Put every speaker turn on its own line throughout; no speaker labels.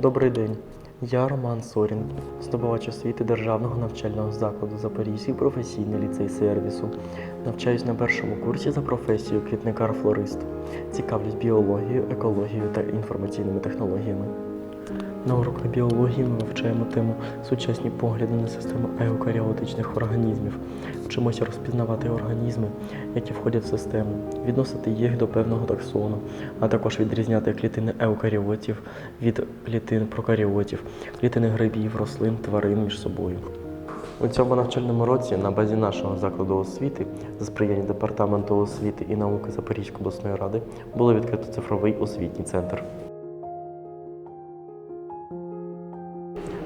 Добрий день. Я Роман Сорін, здобувач освіти Державного навчального закладу Запорізький професійний ліцей сервісу. Навчаюсь на першому курсі за професією квітникар-флорист. Цікавлюсь біологією, екологією та інформаційними технологіями. На уроках біології ми вивчаємо тему сучасні погляди на систему еукаріотичних організмів. Вчимося розпізнавати організми, які входять в систему, відносити їх до певного таксону, а також відрізняти клітини еукаріотів від клітин прокаріотів, клітини грибів, рослин, тварин між собою. У цьому навчальному році на базі нашого закладу освіти за сприяння департаменту освіти і науки Запорізької обласної ради було відкрито цифровий освітній центр.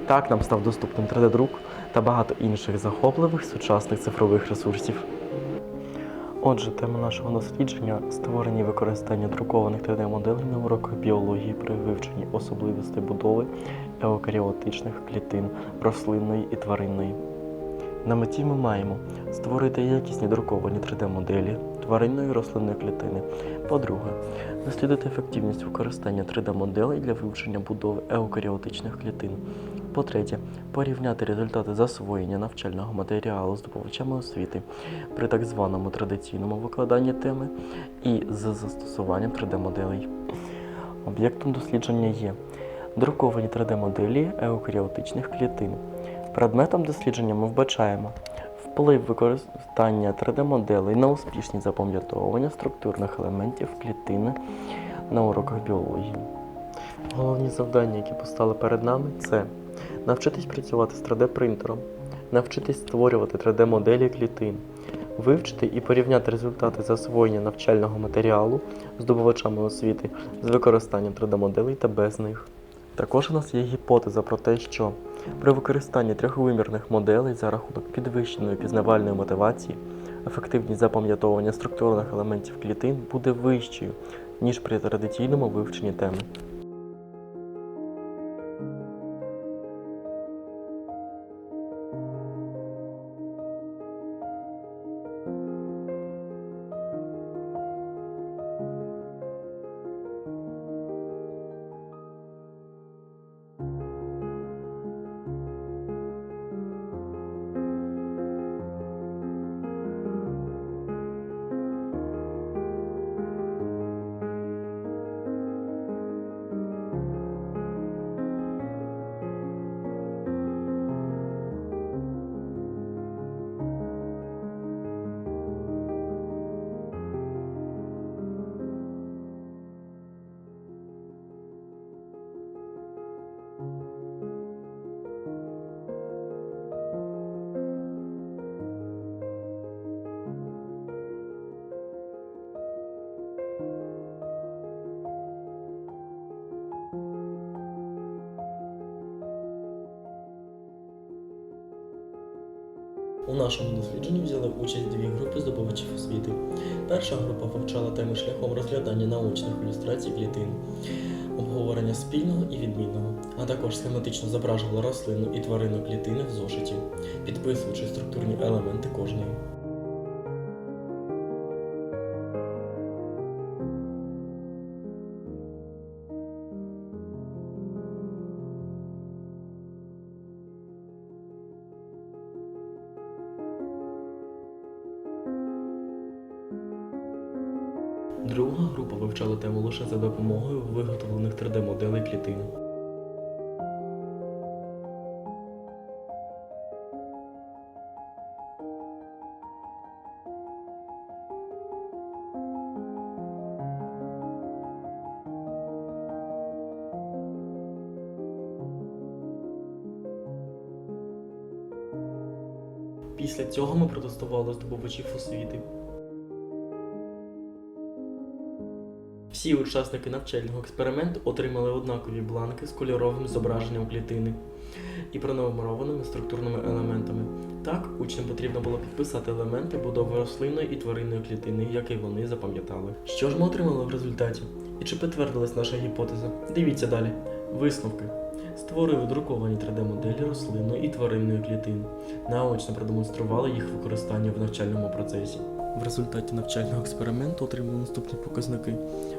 Так нам став доступним 3D-друк та багато інших захопливих сучасних цифрових ресурсів. Отже, тема нашого дослідження створення і використання друкованих 3D-моделей на уроках біології при вивченні особливостей будови еукаріотичних клітин рослинної і тваринної. На меті ми маємо створити якісні друковані 3D-моделі тваринної і рослинної клітини. По-друге, дослідити ефективність використання 3D-моделей для вивчення будови еукаріотичних клітин. По-третє, порівняти результати засвоєння навчального матеріалу з здобувачами освіти при так званому традиційному викладанні теми і з застосуванням 3D-моделей. Об'єктом дослідження є друковані 3D-моделі еукаріотичних клітин. Предметом дослідження ми вбачаємо вплив використання 3D-моделей на успішність запам'ятовування структурних елементів клітини на уроках біології. Головні завдання, які постали перед нами, це навчитись працювати з 3D-принтером, навчитись створювати 3D-моделі клітин, вивчити і порівняти результати засвоєння навчального матеріалу здобувачами освіти з використанням 3D-моделей та без них. Також у нас є гіпотеза про те, що при використанні трьохвимірних моделей за рахунок підвищеної пізнавальної мотивації ефективність запам'ятовування структурних елементів клітин буде вищою, ніж при традиційному вивченні теми. У нашому дослідженні взяли участь дві групи здобувачів освіти. Перша група вивчала теми шляхом розглядання научних ілюстрацій клітин, обговорення спільного і відмінного, а також схематично зображувала рослину і тварину клітини в зошиті, підписуючи структурні елементи кожної. Друга група вивчала тему лише за допомогою виготовлених 3D-моделей клітин. Після цього ми протестували здобувачів освіти. Всі учасники навчального експерименту отримали однакові бланки з кольоровим зображенням клітини і пронумерованими структурними елементами. Так, учням потрібно було підписати елементи будови рослинної і тваринної клітини, які вони запам'ятали. Що ж ми отримали в результаті? І чи підтвердилась наша гіпотеза? Дивіться далі. Висновки. Створили друковані 3D-моделі рослинної і тваринної клітин. Наочно продемонстрували їх використання в навчальному процесі. В результаті навчального експерименту отримали наступні показники.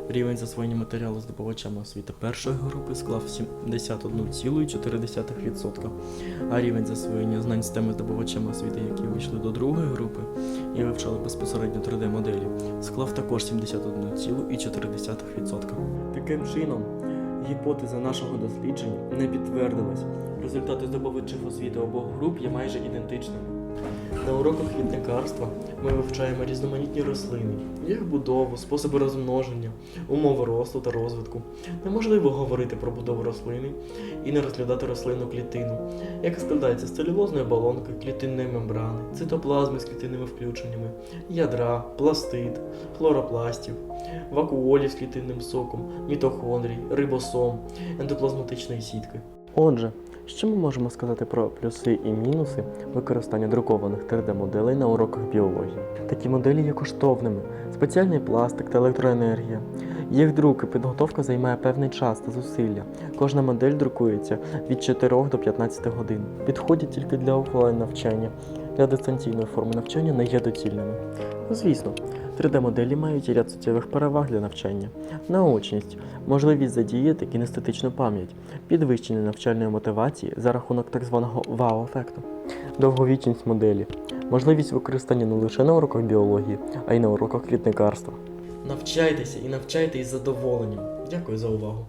Рівень засвоєння матеріалу здобувачами освіти першої групи склав 71,4%, а рівень засвоєння знань з теми здобувачами освіти, які вийшли до другої групи і вивчали безпосередньо 3D-моделі, склав також 71,4%. Таким чином, гіпотеза нашого дослідження не підтвердилась. Результати здобувачів освіти обох груп є майже ідентичними. На уроках квітникарства ми вивчаємо різноманітні рослини, їх будову, способи розмноження, умови росту та розвитку. Неможливо говорити про будову рослини і не розглядати рослинну клітину, яка складається з целюлозної оболонки, клітинної мембрани, цитоплазми з клітинними включеннями, ядра, пластид, хлоропластів, вакуолів з клітинним соком, мітохондрій, рибосом, ендоплазматичної сітки. Отже, що ми можемо сказати про плюси і мінуси використання друкованих 3D-моделей на уроках біології? Такі моделі є коштовними, спеціальний пластик та електроенергія. Їх друк і підготовка займає певний час та зусилля. Кожна модель друкується від 4 до 15 годин. Підходять тільки для офлайн навчання. Для дистанційної форми навчання не є доцільними. Звісно, 3D-моделі мають ряд суттєвих переваг для навчання. Наочність, можливість задіяти кінестетичну пам'ять, підвищення навчальної мотивації за рахунок так званого вау-ефекту, довговічність моделі, можливість використання не лише на уроках біології, а й на уроках квітникарства. Навчайтеся і навчайте із задоволенням. Дякую за увагу.